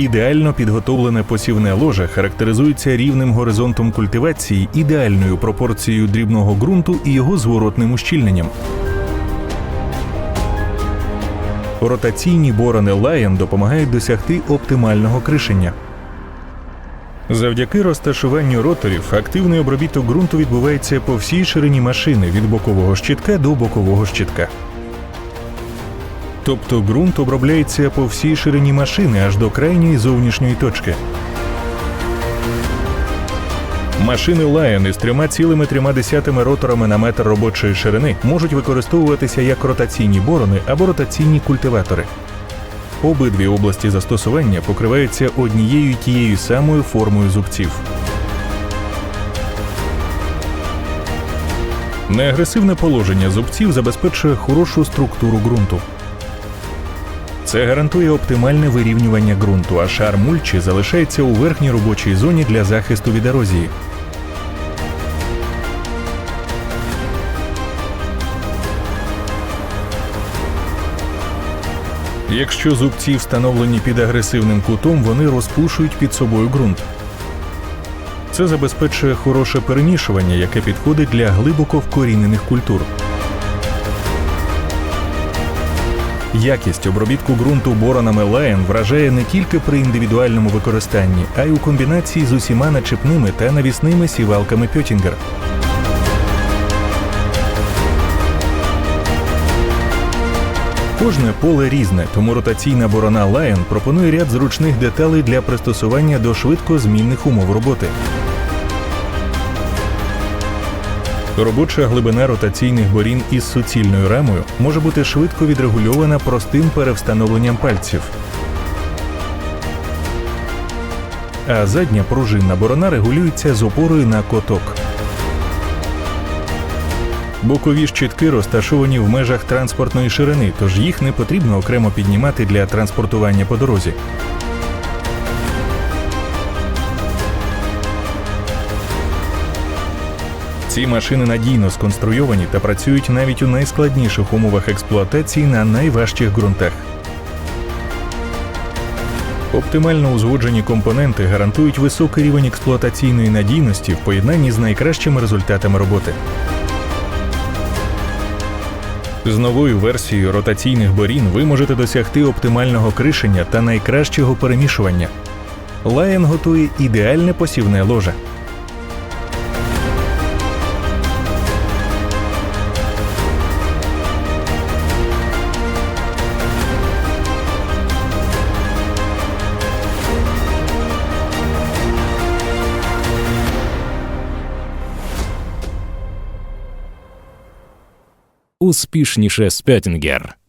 Ідеально підготовлене посівне ложе характеризується рівним горизонтом культивації, ідеальною пропорцією дрібного ґрунту і його зворотним ущільненням. Ротаційні борони Lion допомагають досягти оптимального кришення. Завдяки розташуванню роторів активний обробіток ґрунту відбувається по всій ширині машини від бокового щитка до бокового щитка. Тобто ґрунт обробляється по всій ширині машини аж до крайньої зовнішньої точки. Машини Lion із 3,3 роторами на метр робочої ширини можуть використовуватися як ротаційні борони або ротаційні культиватори. Обидві області застосування покриваються однією й тією самою формою зубців. Неагресивне положення зубців забезпечує хорошу структуру ґрунту. Це гарантує оптимальне вирівнювання ґрунту, а шар мульчі залишається у верхній робочій зоні для захисту від ерозії. Якщо зубці встановлені під агресивним кутом, вони розпушують під собою ґрунт. Це забезпечує хороше перемішування, яке підходить для глибоко вкорінених культур. Якість обробітку ґрунту боронами Lion вражає не тільки при індивідуальному використанні, а й у комбінації з усіма начепними та навісними сівалками Пьотінгер. Кожне поле різне, тому ротаційна борона Lion пропонує ряд зручних деталей для пристосування до швидко змінних умов роботи. Робоча глибина ротаційних борін із суцільною рамою може бути швидко відрегульована простим перевстановленням пальців. А задня пружинна борона регулюється з опорою на коток. Бокові щитки розташовані в межах транспортної ширини, тож їх не потрібно окремо піднімати для транспортування по дорозі. Ці машини надійно сконструйовані та працюють навіть у найскладніших умовах експлуатації на найважчих ґрунтах. Оптимально узгоджені компоненти гарантують високий рівень експлуатаційної надійності в поєднанні з найкращими результатами роботи. З новою версією ротаційних борін ви можете досягти оптимального кришення та найкращого перемішування. Lion готує ідеальне посівне ложе. Успішніше Спеттінгер.